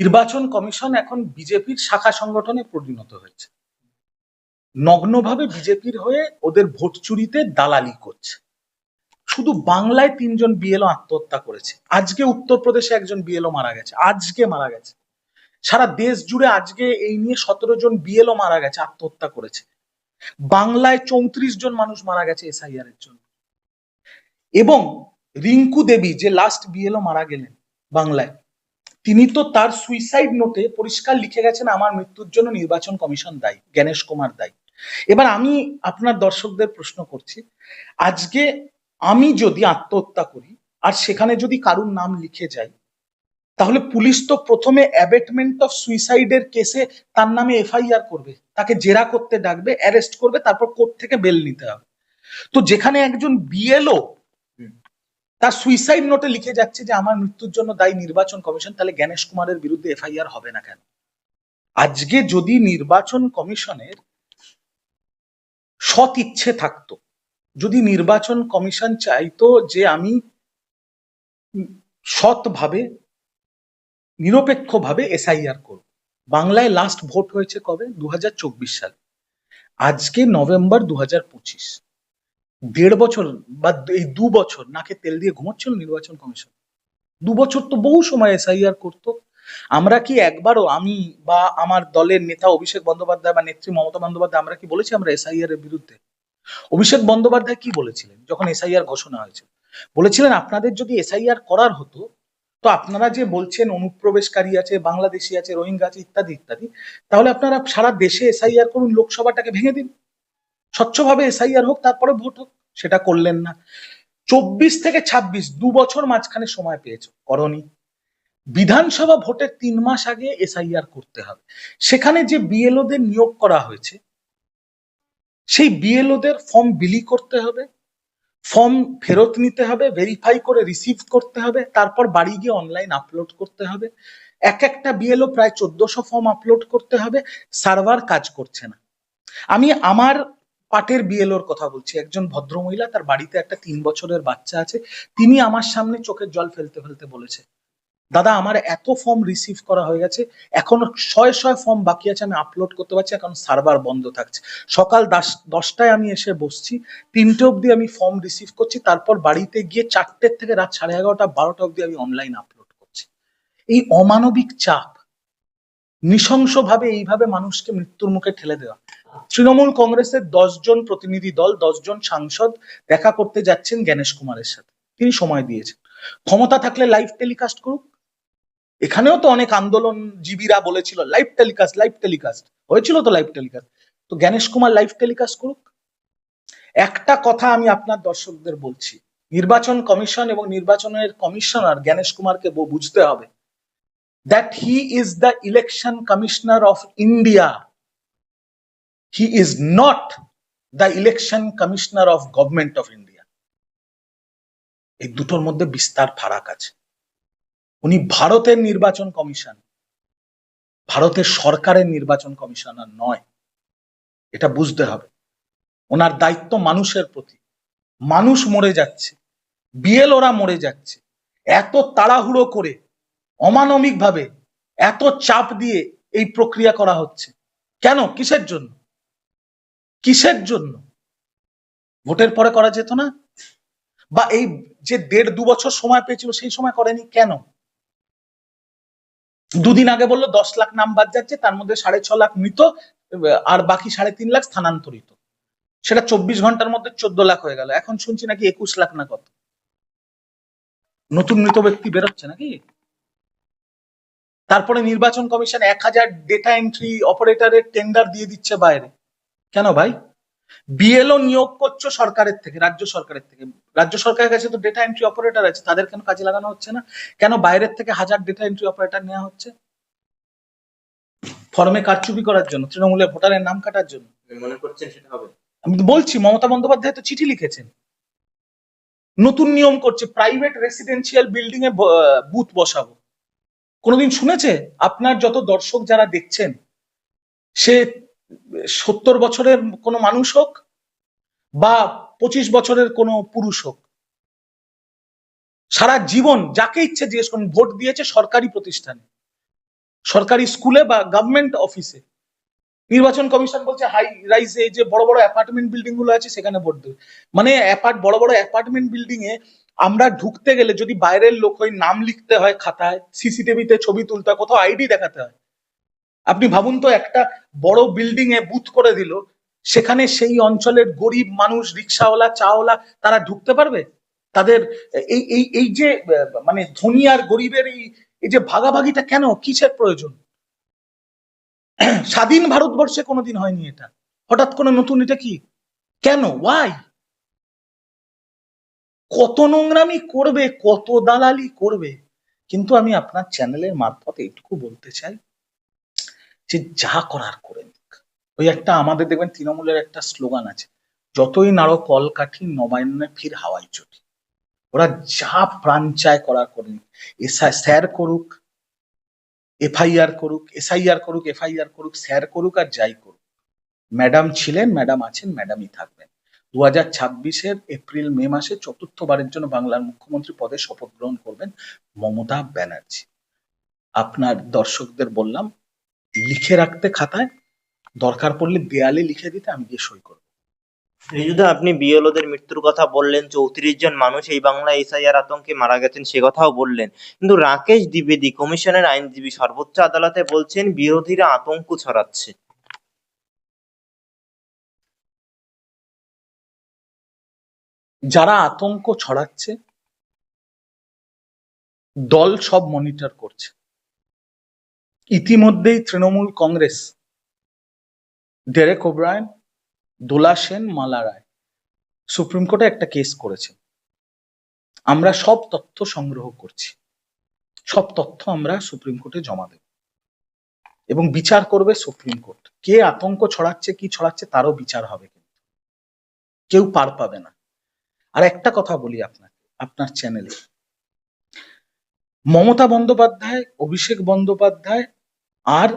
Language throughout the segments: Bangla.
নির্বাচন কমিশন এখন বিজেপির শাখা সংগঠনে পরিণত হয়েছে। নগ্নভাবে বিজেপির হয়ে ওদের ভোট চুরিতে দালালি করছে। শুধু বাংলায় তিনজন বিএলও আত্মহত্যা করেছে। আজকে উত্তরপ্রদেশে একজন বিএলও মারা গেছে। আজকে মারা গেছে। সারা দেশ জুড়ে আজকে এই নিয়ে সতেরো জন বিএলও মারা গেছে, আত্মহত্যা করেছে। বাংলায় চৌত্রিশ জন মানুষ মারা গেছে এসআইআর এর জন্য। এবং রিঙ্কু দেবী যে লাস্ট বিএলও মারা গেলেন বাংলায় তিনি তো তার সুইসাইড নোটে পরিষ্কার লিখে গেছেন আমার মৃত্যুর জন্য নির্বাচন কমিশন দায়ী, জ্ঞানেশ কুমার দায়ী। এবার আমি আপনার দর্শকদের প্রশ্ন করছি, আজকে আমি যদি আত্মহত্যা করি আর সেখানে যদি কারুর নাম লিখে যাই, তাহলে পুলিশ তো প্রথমে অ্যাবেটমেন্ট অফ সুইসাইডের কেসে তার নামে এফআইআর করবে, তাকে জেরা করতে ডাকবে অ্যারেস্ট করবে, তারপর কোর্ট থেকে বেল নিতে হবে। তো যেখানে একজন বিএলও তার সুইসাইড নোটে লিখে যাচ্ছে যে, আমার মৃত্যুর জন্য দায়ী নির্বাচন কমিশন, তাহলে জ্ঞানেশ কুমারের বিরুদ্ধে এফআইআর হবে না কেন? আজকে যদি নির্বাচন কমিশনের সৎ ইচ্ছে থাকতো, যদি নির্বাচন কমিশন চাইতো যে আমি সৎভাবে, নিরপেক্ষভাবে এসআইআর করব। বাংলায় লাস্ট ভোট হয়েছে কবে? দু সালে। আজকে নভেম্বর দু পঁচিশ। দেড় বছর বা এই দু বছর নাকে তেল দিয়ে ঘুমোচ্ছিল নির্বাচন কমিশন। দু বছর তো বহু সময় এসআইআর করতো। আমরা কি একবারও আমি বা আমার দলের নেতা অভিষেক বন্দ্যোপাধ্যায় বা নেত্রী মমতা বন্দ্যোপাধ্যায়, আমরা কি বলেছি আমরা এসআইআর এর বিরুদ্ধে? অভিষেক বন্দ্যোপাধ্যায় কি বলেছিলেন যখন এসআইআর ঘোষণা হয়েছিল? বলেছিলেন, আপনাদের যদি এসআইআর করার হতো, তো আপনারা যে বলছেন অনুপ্রবেশকারী আছে, বাংলাদেশি আছে, রোহিঙ্গা আছে, ইত্যাদি ইত্যাদি, তাহলে আপনারা সারা দেশে এসআইআর করুন, লোকসভাটাকে ভেঙে দিন। স্বচ্ছভাবে এসআইআর হোক তারপরে ভোট হোক, সেটা করলেন না। চব্বিশ থেকে ছাব্বিশ, দু বছর মাঝখানে সময় পেয়েছ, করনি। বিধানসভা ভোটের তিন মাস আগে এসআইআর করতে হবে। সেখানে যে বিএলওদের নিয়োগ করা হয়েছে, সেই বিএলওদের ফর্ম বিলি করতে হবে ফর্ম ফেরত নিতে হবে ভেরিফাই করে রিসিভ করতে হবে, তারপর বাড়ি গিয়ে অনলাইন আপলোড করতে হবে। এক একটা বিএলও প্রায় চোদ্দশো ফর্ম আপলোড করতে হবে সার্ভার কাজ করছে না। আমি আমার পাটের বিএলওর কথা বলছি। একজন ভদ্রমহিলা, তার বাড়িতে একটা তিন বছরের বাচ্চা আছে। তিনি আমার সামনে চোখের জল ফেলতে ফেলতে বলেছে, দাদা, আমার এত ফর্ম রিসিভ করা হয়ে গেছে, এখনও শয়ে শয়ে ফর্ম বাকি আছে, আমি আপলোড করতে পারছি, এখন সার্ভার বন্ধ থাকছে। সকাল দশ- দশটায় আমি এসে বসছি, তিনটে অবধি আমি ফর্ম রিসিভ করছি, তারপর বাড়িতে গিয়ে চারটের থেকে রাত সাড়ে এগারোটা, বারোটা অবধি আমি অনলাইন আপলোড করছি। এই অমানবিক চাপ, নৃশংসভাবে এইভাবে মানুষকে মৃত্যুর মুখে ঠেলে দেওয়া তৃণমূল কংগ্রেসের জন প্রতিনিধি দল জন সাংসদ দেখা করতে যাচ্ছেন জ্ঞানেশ কুমারের সাথে। তিনি সময় দিয়েছেন। ক্ষমতা থাকলে লাইভ টেলিকাস্ট করুক। এখানেও তো অনেক আন্দোলন জীবীরা বলেছিল লাইভ টেলিকাস্ট লাইভ টেলিকাস্ট হয়েছিল তো লাইভ টেলিকাস্ট তো জ্ঞানেশ কুমার লাইভ টেলিকাস্ট করুক? একটা কথা আমি আপনার দর্শকদের বলছি। নির্বাচন কমিশন এবং নির্বাচনের কমিশনার জ্ঞানেশ কুমারকে বুঝতে হবে that he is the election commissioner of India he is not the election commissioner of government of India এই দুটোর মধ্যে বিস্তার ফারাক আছে। উনি ভারতের নির্বাচন কমিশন, ভারতের সরকারের নির্বাচন কমিশনার নয়। এটা বুঝতে হবে। ওনার দায়িত্ব মানুষের প্রতি। মানুষ মরে যাচ্ছে, বিএলওরা মরে যাচ্ছে। এত তাড়াহুড়ো করে অমানবিক ভাবে এত চাপ দিয়ে এই প্রক্রিয়া করা হচ্ছে। কেন? কিসের জন্য? কিসের জন্য? ভোটের পরে করা যেত না? বা এই যে দেড় দু বছর সময় পেয়েছিল, সেই সময় করেনি কেন? দুদিন আগে বলল, দশ লাখ নাম বাদ যাচ্ছে, তার মধ্যে সাড়ে ছ লাখ মৃত, আর বাকি সাড়ে তিন লাখ স্থানান্তরিত। সেটা চব্বিশ ঘণ্টার মধ্যে চোদ্দ লাখ হয়ে গেল। এখন শুনছি নাকি একুশ লাখ না কত? নতুন মৃত ব্যক্তি বেরোচ্ছে নাকি? তারপরে নির্বাচন কমিশন এক হাজার ডেটা এন্ট্রি অপারেটরের টেন্ডার দিয়ে দিচ্ছে বাইরে। কেন ভাই? বিএলও নিয়োগ করছ সরকারের থেকে রাজ্য সরকারের থেকে। রাজ্য সরকারের কাছে তো ডেটা এন্ট্রি অপারেটর আছে তাদের কেন কাজে লাগানো হচ্ছে না? কেন বাইরের থেকে হাজার ডেটা এন্ট্রি অপারেটর নেওয়া হচ্ছে? ফর্মে কারচুপি করার জন্য তৃণমূলের ভোটারের নাম কাটার জন্য। মনে করছেন সেটা হবে? আমি তো বলছি মমতা বন্দ্যোপাধ্যায় তো চিঠি লিখেছেন। নতুন নিয়ম করছে প্রাইভেট রেসিডেন্সিয়াল বিল্ডিং এ বুথ বসাবো। কোনোদিন শুনেছে? আপনার যত দর্শক যারা দেখছেন সে সত্তর বছরের কোনো মানুষ হোক বা পঁচিশ বছরের কোনো পুরুষ হোক। সারা জীবন যাকে ইচ্ছে জিজ্ঞেস করুন, ভোট দিয়েছে সরকারি প্রতিষ্ঠানে, সরকারি স্কুলে বা গভর্নমেন্ট অফিসে নির্বাচন কমিশন বলছে, হাই রাইজে যে বড় বড় অ্যাপার্টমেন্ট বিল্ডিংগুলো আছে, সেখানে ভোট দেবে মানে অ্যাপার্ট বড় বড় অ্যাপার্টমেন্ট বিল্ডিং এ আমরা ঢুকতে গেলে যদি বাইরের লোক হয়ে নাম লিখতে হয় খাতায় সিসিটিভিতে ছবি তুলতে হয়, কোথাও আইডি দেখাতে হয় আপনি ভাবুন তো, একটা বড় বিল্ডিং এ বুথ করে দিল, সেখানে সেই অঞ্চলের গরিব মানুষ, রিক্সাওয়ালা চাওয়ালা তারা ঢুকতে পারবে? তাদের এই এই এই যে মানে ধনী আর গরিবের এই এই যে ভাগাভাগিটা কেন? কিসের প্রয়োজন? স্বাধীন ভারতবর্ষে কোনোদিন হয়নি এটা। হঠাৎ করে নতুন এটা কি? কেন? ওয়াই কত নোংরামি করবে, কত দালালি করবে? কিন্তু আমি আপনার চ্যানেলের মারফত এইটুকু বলতে চাই। যে যা করার করে নিক ওই একটা আমাদের দেখবেন তৃণমূলের একটা স্লোগান আছে, যতই নাড়ো কলকাঠি নবায়নে ফির হাওয়াই চটি। ওরা যা প্রাণ চায় করার করে নিক এসা- স্যার করুক, এফআইআর করুক, এসআইআর করুক, এফআইআর করুক, স্যার করুক আর যাই করুক। ম্যাডাম ছিলেন, ম্যাডাম আছেন, ম্যাডামই থাকবেন। দু হাজার ছাব্বিশের এপ্রিল, মে মাসে চতুর্থবারের জন্য বাংলার মুখ্যমন্ত্রী পদে শপথ গ্রহণ করবেন মমতা ব্যানার্জি। আপনার দর্শকদের বললাম লিখে রাখতে খাতায় দরকার পড়লে দেয়ালে লিখে দিতে আমি গিয়ে সই করব। রিজুদা আপনি বিএলওদের মৃত্যুর কথা বললেন চৌত্রিশ জন মানুষ এই বাংলা এসআইআর আতঙ্কে মারা গেছেন সে কথাও বললেন। কিন্তু রাকেশ দ্বিবেদী কমিশনের আইনজীবী সর্বোচ্চ আদালতে বলছেন বিরোধীরা আতঙ্ক ছড়াচ্ছে। যারা আতঙ্ক ছড়াচ্ছে দল সব মনিটর করছে। ইতিমধ্যেই Trinamool Congress, Derek O'Brien, Dola Sen, Mala Roy, supreme কোর্টে একটা কেস করেছে। আমরা সব তথ্য সংগ্রহ করছি। সব তথ্য আমরা সুপ্রিম কোর্টে জমা দেব। এবং বিচার করবে সুপ্রিম কোর্ট। কে আতঙ্ক ছড়াচ্ছে, কি ছড়াচ্ছে, তারও বিচার হবে কিন্তু। কেউ পার পাবে না। আর একটা কথা বলি আপনাকে, আপনার চ্যানেলে। মমতা বন্দ্যোপাধ্যায়, অভিষেক বন্দ্যোপাধ্যায় আর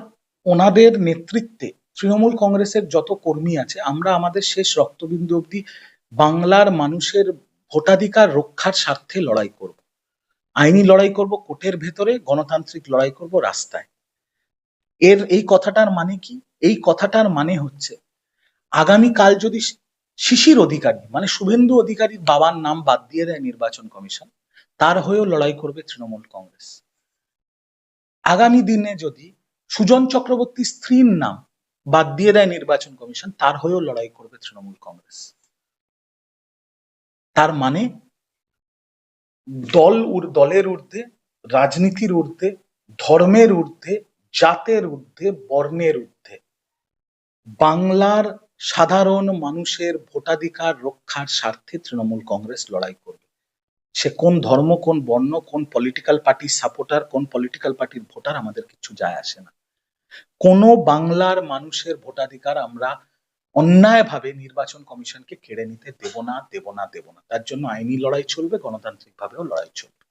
ওনাদের নেতৃত্বে তৃণমূল কংগ্রেসের যত কর্মী আছে, আমরা আমাদের শেষ রক্তবিন্দু অবধি বাংলার মানুষের ভোটাধিকার রক্ষার স্বার্থে লড়াই করব। আইনি লড়াই করব, কোর্টের ভেতরে, গণতান্ত্রিক লড়াই করব রাস্তায়। এর এই কথাটার মানে কি? এই কথাটার মানে হচ্ছে, আগামীকাল যদি শিশির অধিকারী মানে শুভেন্দু অধিকারীর বাবার নাম বাদ দিয়ে দেয় নির্বাচন কমিশন, তার হয়েও লড়াই করবে তৃণমূল কংগ্রেস। আগামী দিনে যদি সুজন চক্রবর্তী স্ত্রীর নাম বাদ দিয়ে দেয় নির্বাচন কমিশন, তার হয়েও লড়াই করবে তৃণমূল কংগ্রেস। তার মানে দল দলের ঊর্ধ্বে, রাজনীতির ঊর্ধ্বে, ধর্মের ঊর্ধ্বে, জাতের ঊর্ধ্বে, বর্ণের ঊর্ধ্বে। বাংলার সাধারণ মানুষের ভোটাধিকার রক্ষার স্বার্থে তৃণমূল কংগ্রেস লড়াই করবে। সে কোন ধর্ম, কোন বর্ণ, কোন পলিটিক্যাল পার্টির সাপোর্টার কোন পলিটিক্যাল পার্টির ভোটার আমাদের কিছু যায় আসে না। কোনো বাংলার মানুষের ভোটাধিকার আমরা অন্যায়ভাবে নির্বাচন কমিশনকে কেড়ে নিতে দেব না দেব না দেব না। তার জন্য আইনি লড়াই চলবে, গণতান্ত্রিকভাবেও লড়াই চলবে।